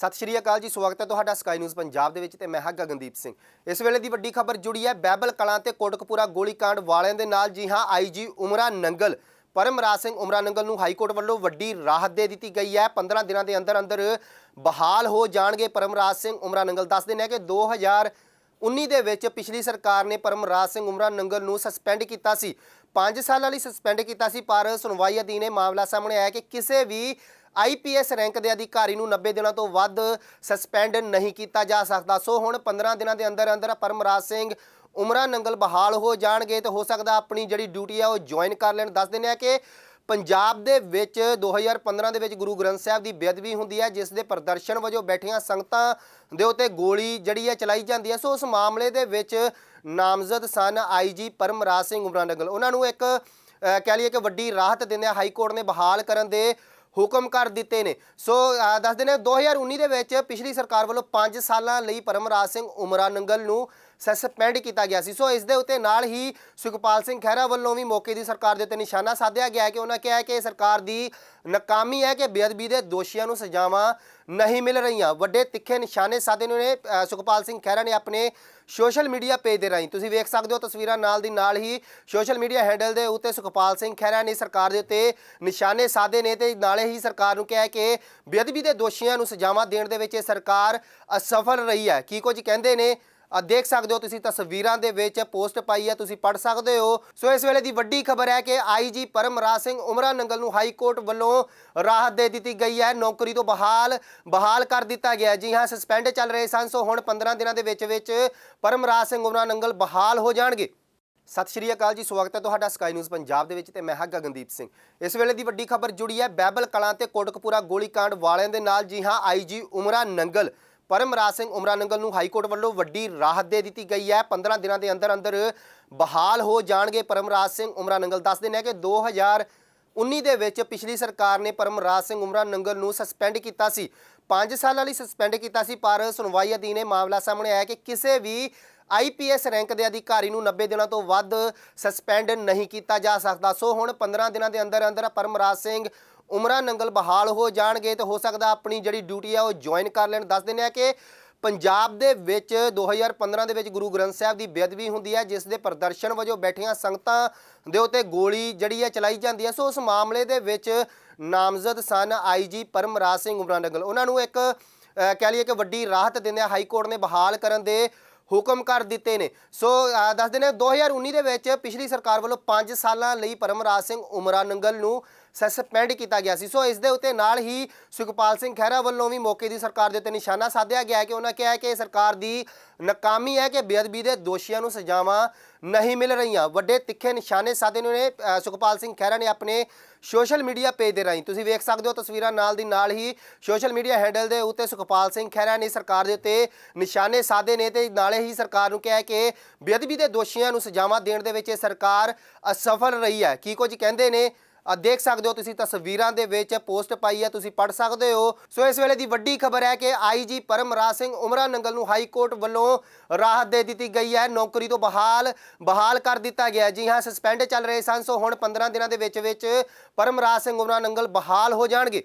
ਸਤਿ ਸ਼੍ਰੀ ਅਕਾਲ ਜੀ, ਸਵਾਗਤ ਹੈ ਤੁਹਾਡਾ ਸਕਾਈ ਨਿਊਜ਼ ਪੰਜਾਬ ਦੇ ਵਿੱਚ ਤੇ ਮੈਂ ਹਾਂ ਗਗਨਦੀਪ ਸਿੰਘ। ਇਸ ਵੇਲੇ ਦੀ ਵੱਡੀ ਖਬਰ ਜੁੜੀ ਹੈ ਬੈਬਲ ਕਲਾਂ ਤੇ ਕੋਟਕਪੂਰਾ ਗੋਲੀकांड ਵਾਲਿਆਂ ਦੇ ਨਾਲ। ਜੀ ਹਾਂ ਆਈਜੀ ਉਮਰਾ ਨੰਗਲ, ਪਰਮਰਾਜ ਸਿੰਘ ਉਮਰਾ ਨੰਗਲ ਨੂੰ ਹਾਈ ਕੋਰਟ ਵੱਲੋਂ ਵੱਡੀ ਰਾਹਤ ਦੇ ਦਿੱਤੀ ਗਈ ਹੈ। 15 ਦਿਨਾਂ ਦੇ ਅੰਦਰ ਅੰਦਰ ਬਹਾਲ ਹੋ ਜਾਣਗੇ ਪਰਮਰਾਜ ਸਿੰਘ ਉਮਰਾ ਨੰਗਲ। ਦੱਸਦੇ ਨੇ ਕਿ 2019 ਦੇ ਵਿੱਚ ਪਿਛਲੀ ਸਰਕਾਰ ਨੇ ਪਰਮਰਾਜ ਸਿੰਘ ਉਮਰਾ ਨੰਗਲ ਨੂੰ ਸਸਪੈਂਡ ਕੀਤਾ ਸੀ। 5 ਸਾਲਾਂ ਲਈ ਸਸਪੈਂਡ ਕੀਤਾ ਸੀ, ਪਰ ਸੁਣਵਾਈ ਅਧੀਨ ਇਹ ਮਾਮਲਾ ਸਾਹਮਣੇ ਆਇਆ ਕਿ ਕਿਸੇ ਵੀ ਆਈਪੀਐਸ ਰੈਂਕ ਦੇ ਅਧਿਕਾਰੀ ਨੂੰ 90 ਦਿਨਾਂ ਤੋਂ ਵੱਧ ਸਸਪੈਂਡ ਨਹੀਂ ਕੀਤਾ ਜਾ ਸਕਦਾ। ਸੋ ਹੁਣ 15 ਦਿਨਾਂ ਦੇ ਅੰਦਰ ਅੰਦਰ ਪਰਮਰਾਜ ਸਿੰਘ ਉਮਰਾ ਨੰਗਲ ਬਹਾਲ ਹੋ ਜਾਣਗੇ ਤੇ ਹੋ ਸਕਦਾ ਆਪਣੀ ਜਿਹੜੀ ਡਿਊਟੀ ਆ ਉਹ ਜੁਆਇਨ ਕਰ ਲੈਣ। ਦੱਸ ਦਿੰਦੇ ਆ ਕਿ ਪੰਜਾਬ ਦੇ ਵਿੱਚ 2015 ਦੇ ਵਿੱਚ ਗੁਰੂ ਗ੍ਰੰਥ ਸਾਹਿਬ ਦੀ ਬੇਅਦਬੀ ਹੁੰਦੀ ਹੈ ਜਿਸ ਦੇ ਪ੍ਰਦਰਸ਼ਨ ਵਜੋਂ ਬੈਠੀਆਂ ਸੰਗਤਾਂ ਦੇ ਉੱਤੇ ਗੋਲੀ ਜਿਹੜੀ ਹੈ ਚਲਾਈ ਜਾਂਦੀ ਹੈ ਸੋ ਉਸ ਮਾਮਲੇ ਦੇ ਵਿੱਚ ਨਾਮਜ਼ਦ ਸਨ ਆਈਜੀ ਪਰਮਰਾਜ ਸਿੰਘ ਉਮਰਾ ਨੰਗਲ। ਉਹਨਾਂ ਨੂੰ ਇੱਕ ਕਹਿ ਲਈਏ ਕਿ ਵੱਡੀ ਰਾਹਤ ਦਿੰਦਿਆਂ ਹਾਈ ਕੋਰਟ ਨੇ ਬਹਾਲ ਕਰਨ ਦੇ ਹੁਕਮ ਕਰ ਦਿੱਤੇ ਨੇ। ਸੋ, ਅਹ ਦੱਸ ਦਿੰਦੇ ਹਾਂ 2019 ਦੇ ਵਿੱਚ ਪਿਛਲੀ ਸਰਕਾਰ ਵੱਲੋਂ 5 ਸਾਲਾਂ ਲਈ ਪਰਮਰਾਜ ਸਿੰਘ ਉਮਰਾ ਨੰਗਲ ਨੂੰ ਸਸਪੈਂਡ ਕੀਤਾ ਗਿਆ ਸੀ। ਸੋ ਇਸ ਦੇ ਉੱਤੇ ਨਾਲ ਹੀ ਸੁਖਪਾਲ ਸਿੰਘ ਖਹਿਰਾ ਵੱਲੋਂ ਵੀ ਮੌਕੇ ਦੀ ਸਰਕਾਰ ਦੇ ਉੱਤੇ ਨਿਸ਼ਾਨਾ ਸਾਧਿਆ ਗਿਆ ਹੈ ਕਿ ਉਹਨਾਂ ਕਿਹਾ ਹੈ ਕਿ ਇਹ ਸਰਕਾਰ ਦੀ ਨਾਕਾਮੀ ਹੈ ਕਿ ਬੇਅਦਬੀ ਦੇ ਦੋਸ਼ੀਆਂ ਨੂੰ ਸਜ਼ਾਵਾਂ ਨਹੀਂ ਮਿਲ ਰਹੀਆਂ। ਵੱਡੇ ਤਿੱਖੇ ਨਿਸ਼ਾਨੇ ਸਾਧੇ ਨੇ ਸੁਖਪਾਲ ਸਿੰਘ ਖਹਿਰਾ ਨੇ ਆਪਣੇ ਸੋਸ਼ਲ ਮੀਡੀਆ ਪੇਜ ਦੇ ਰਾਹੀਂ। ਤੁਸੀਂ ਵੇਖ ਸਕਦੇ ਹੋ ਤਸਵੀਰਾਂ ਨਾਲ ਦੀ ਨਾਲ ਹੀ ਸੋਸ਼ਲ ਮੀਡੀਆ ਹੈਂਡਲ ਦੇ ਉੱਤੇ ਸੁਖਪਾਲ ਸਿੰਘ ਖਹਿਰਾ ਨੇ ਸਰਕਾਰ ਦੇ ਉੱਤੇ ਨਿਸ਼ਾਨੇ ਸਾਧੇ ਨੇ ਤੇ ਨਾਲੇ ਹੀ ਸਰਕਾਰ ਨੂੰ ਕਿਹਾ ਕਿ ਬੇਅਦਬੀ ਦੇ ਦੋਸ਼ੀਆਂ ਨੂੰ ਸਜ਼ਾਵਾਂ ਦੇਣ ਦੇ ਵਿੱਚ ਇਹ ਸਰਕਾਰ ਅਸਫਲ ਰਹੀ ਹੈ। ਕੀ ਕੁਝ ਕਹਿੰਦੇ ਨੇ? ਦੇਖ ਸਕਦੇ ਹੋ ਤੁਸੀਂ ਤਸਵੀਰਾਂ ਦੇ ਵਿੱਚ ਪੋਸਟ ਪਾਈ ਹੈ, ਤੁਸੀਂ ਪੜ੍ਹ ਸਕਦੇ ਹੋ। ਸੋ ਇਸ ਵੇਲੇ ਦੀ ਵੱਡੀ ਖਬਰ ਹੈ ਕਿ ਆਈਜੀ ਪਰਮਰਾਜ ਸਿੰਘ ਉਮਰਾ ਨੰਗਲ ਨੂੰ ਹਾਈ ਕੋਰਟ ਵੱਲੋਂ ਰਾਹਤ ਦੇ ਦਿੱਤੀ ਗਈ ਹੈ। ਨੌਕਰੀ ਤੋਂ ਬਹਾਲ ਬਹਾਲ ਕਰ ਦਿੱਤਾ ਗਿਆ ਜੀ ਹਾਂ ਸਸਪੈਂਡ ਚੱਲ ਰਹੇ ਸਨ। ਸੋ ਹੁਣ 15 ਦਿਨਾਂ ਦੇ ਵਿੱਚ ਵਿੱਚ ਪਰਮਰਾਜ ਸਿੰਘ ਉਮਰਾ ਨੰਗਲ ਬਹਾਲ ਹੋ ਜਾਣਗੇ। ਸਤਿ ਸ਼੍ਰੀ ਅਕਾਲ ਜੀ, ਸਵਾਗਤ ਹੈ ਤੁਹਾਡਾ ਸਕਾਈ ਨਿਊਜ਼ ਪੰਜਾਬ ਦੇ ਵਿੱਚ ਤੇ ਮੈਂ ਹਾਂ ਗਗਨਦੀਪ ਸਿੰਘ। ਇਸ ਵੇਲੇ ਦੀ ਵੱਡੀ ਖਬਰ ਜੁੜੀ ਹੈ ਬੈਬਲ ਕਲਾਂ ਤੇ ਕੋਟਕਪੂਰਾ ਗੋਲੀकांड ਵਾਲਿਆਂ ਦੇ ਨਾਲ। ਜੀ ਹਾਂ ਆਈਜੀ ਉਮਰਾ ਨੰਗਲ ਪਰਮਰਾਜ ਸਿੰਘ ਉਮਰਾਨੰਗਲ ਨੂੰ ਹਾਈ ਕੋਰਟ ਵੱਲੋਂ ਵੱਡੀ ਰਾਹਤ ਦੇ ਦਿੱਤੀ ਗਈ ਹੈ। 15 ਦਿਨਾਂ ਦੇ ਅੰਦਰ ਅੰਦਰ ਬਹਾਲ ਹੋ ਜਾਣਗੇ ਪਰਮਰਾਜ ਸਿੰਘ ਉਮਰਾਨੰਗਲ। ਦੱਸਦੇ ਨੇ ਕਿ 2019 ਦੇ ਵਿੱਚ ਪਿਛਲੀ ਸਰਕਾਰ ਨੇ ਪਰਮਰਾਜ ਸਿੰਘ ਉਮਰਾਨੰਗਲ ਨੂੰ ਸਸਪੈਂਡ ਕੀਤਾ ਸੀ। 5 ਸਾਲਾਂ ਲਈ ਸਸਪੈਂਡ ਕੀਤਾ ਸੀ, ਪਰ ਸੁਣਵਾਈ ਅਧੀਨ ਇਹ ਮਾਮਲਾ ਸਾਹਮਣੇ ਆਇਆ ਕਿ ਕਿਸੇ ਵੀ ਆਈਪੀਐਸ ਰੈਂਕ ਦੇ ਅਧਿਕਾਰੀ ਨੂੰ 90 ਦਿਨਾਂ ਤੋਂ ਵੱਧ ਸਸਪੈਂਡ ਨਹੀਂ ਕੀਤਾ ਜਾ ਸਕਦਾ। ਸੋ ਹੁਣ 15 ਦਿਨਾਂ ਦੇ ਅੰਦਰ ਅੰਦਰ ਪਰਮਰਾਜ ਸਿੰਘ ਉਮਰਾ ਨੰਗਲ ਬਹਾਲ ਹੋ ਜਾਣਗੇ ਤੇ ਹੋ ਸਕਦਾ ਆਪਣੀ ਜਿਹੜੀ ਡਿਊਟੀ ਆ ਉਹ ਜੁਆਇਨ ਕਰ ਲੈਣ। ਦੱਸ ਦਿੰਦੇ ਆ ਕਿ ਪੰਜਾਬ ਦੇ ਵਿੱਚ 2015 ਦੇ ਵਿੱਚ ਗੁਰੂ ਗ੍ਰੰਥ ਸਾਹਿਬ ਦੀ ਬੇਅਦਬੀ ਹੁੰਦੀ ਹੈ, ਜਿਸ ਦੇ ਪ੍ਰਦਰਸ਼ਨ ਵਜੋਂ ਬੈਠੀਆਂ ਸੰਗਤਾਂ ਦੇ ਉੱਤੇ ਗੋਲੀ ਜਿਹੜੀ ਹੈ ਚਲਾਈ ਜਾਂਦੀ ਹੈ। ਸੋ ਉਸ ਮਾਮਲੇ ਦੇ ਵਿੱਚ ਨਾਮਜ਼ਦ ਸਨ ਆਈਜੀ ਪਰਮਰਾਜ ਸਿੰਘ ਉਮਰਾ ਨੰਗਲ ਉਹਨਾਂ ਨੂੰ ਇੱਕ ਕਹਿ ਲਈਏ ਕਿ ਵੱਡੀ ਰਾਹਤ ਦਿੰਦਿਆਂ ਹਾਈ ਕੋਰਟ ਨੇ ਬਹਾਲ ਕਰਨ ਦੇ ਹੁਕਮ ਕਰ ਦਿੱਤੇ ਨੇ। ਸੋ ਦੱਸ ਦਿੰਦੇ ਹਾਂ 2019 ਦੇ ਵਿੱਚ ਪਿਛਲੀ ਸਰਕਾਰ ਵੱਲੋਂ 5 ਸਾਲਾਂ ਲਈ ਪਰਮਰਾਜ ਸਿੰਘ ਉਮਰਾ ਨੰਗਲ ਨੂੰ ਸਸਪੈਂਡ ਕੀਤਾ ਗਿਆ ਸੀ। ਸੋ, ਇਸ ਦੇ ਉੱਤੇ ਨਾਲ ਹੀ ਸੁਖਪਾਲ ਸਿੰਘ ਖਹਿਰਾ ਵੱਲੋਂ ਵੀ ਮੌਕੇ ਦੀ ਸਰਕਾਰ ਦੇ ਉੱਤੇ ਨਿਸ਼ਾਨਾ ਸਾਧਿਆ ਗਿਆ ਕਿ ਉਹਨਾਂ ਕਿਹਾ ਕਿ ਸਰਕਾਰ ਦੀ ਨਾਕਾਮੀ ਹੈ ਕਿ ਬੇਅਦਬੀ ਦੇ ਦੋਸ਼ੀਆਂ ਨੂੰ ਸਜ਼ਾਵਾਂ ਨਹੀਂ ਮਿਲ ਰਹੀਆਂ। ਵੱਡੇ ਤਿੱਖੇ ਨਿਸ਼ਾਨੇ ਸਾਧੇ ਨੇ ਸੁਖਪਾਲ ਸਿੰਘ ਖਹਿਰਾ ਨੇ ਆਪਣੇ ਸੋਸ਼ਲ ਮੀਡੀਆ ਪੇਜ ਦੇ ਰਾਹੀਂ। ਤੁਸੀਂ ਵੇਖ ਸਕਦੇ ਹੋ ਤਸਵੀਰਾਂ ਨਾਲ ਦੀ ਨਾਲ ਹੀ ਸੋਸ਼ਲ ਮੀਡੀਆ ਹੈਂਡਲ ਦੇ ਉੱਤੇ ਸੁਖਪਾਲ ਸਿੰਘ ਖਹਿਰਾ ਨੇ ਸਰਕਾਰ ਦੇ ਉੱਤੇ ਨਿਸ਼ਾਨੇ ਸਾਧੇ ਨੇ ਤੇ ਨਾਲੇ ਹੀ ਸਰਕਾਰ ਨੂੰ ਕਿਹਾ ਹੈ ਕਿ ਬੇਅਦਬੀ ਦੇ ਦੋਸ਼ੀਆਂ ਨੂੰ ਸਜ਼ਾਵਾਂ ਦੇਣ ਦੇ ਵਿੱਚ ਇਹ ਸਰਕਾਰ ਅਸਫਲ ਰਹੀ ਹੈ। ਕੀ ਕੁਝ ਕਹਿੰਦੇ ਨੇ? ਆ ਦੇਖ ਸਕਦੇ ਹੋ ਤੁਸੀਂ ਤਸਵੀਰਾਂ ਦੇ ਵਿੱਚ ਪੋਸਟ ਪਾਈ ਹੈ, ਤੁਸੀਂ ਪੜ੍ਹ ਸਕਦੇ ਹੋ। ਸੋ ਇਸ ਵੇਲੇ ਦੀ ਵੱਡੀ ਖਬਰ ਹੈ ਕਿ ਆਈਜੀ ਪਰਮਰਾਜ ਸਿੰਘ ਉਮਰਾ ਨੰਗਲ ਨੂੰ ਹਾਈ ਕੋਰਟ ਵੱਲੋਂ ਰਾਹਤ ਦੇ ਦਿੱਤੀ ਗਈ ਹੈ। ਨੌਕਰੀ ਤੋਂ ਬਹਾਲ ਬਹਾਲ ਕਰ ਦਿੱਤਾ ਗਿਆ ਜੀ ਹਾਂ ਸਸਪੈਂਡ ਚੱਲ ਰਹੇ ਸਨ। ਸੋ ਹੁਣ 15 ਦਿਨਾਂ ਦੇ ਵਿੱਚ ਵਿੱਚ ਪਰਮਰਾਜ ਸਿੰਘ ਉਮਰਾ ਨੰਗਲ ਬਹਾਲ ਹੋ ਜਾਣਗੇ।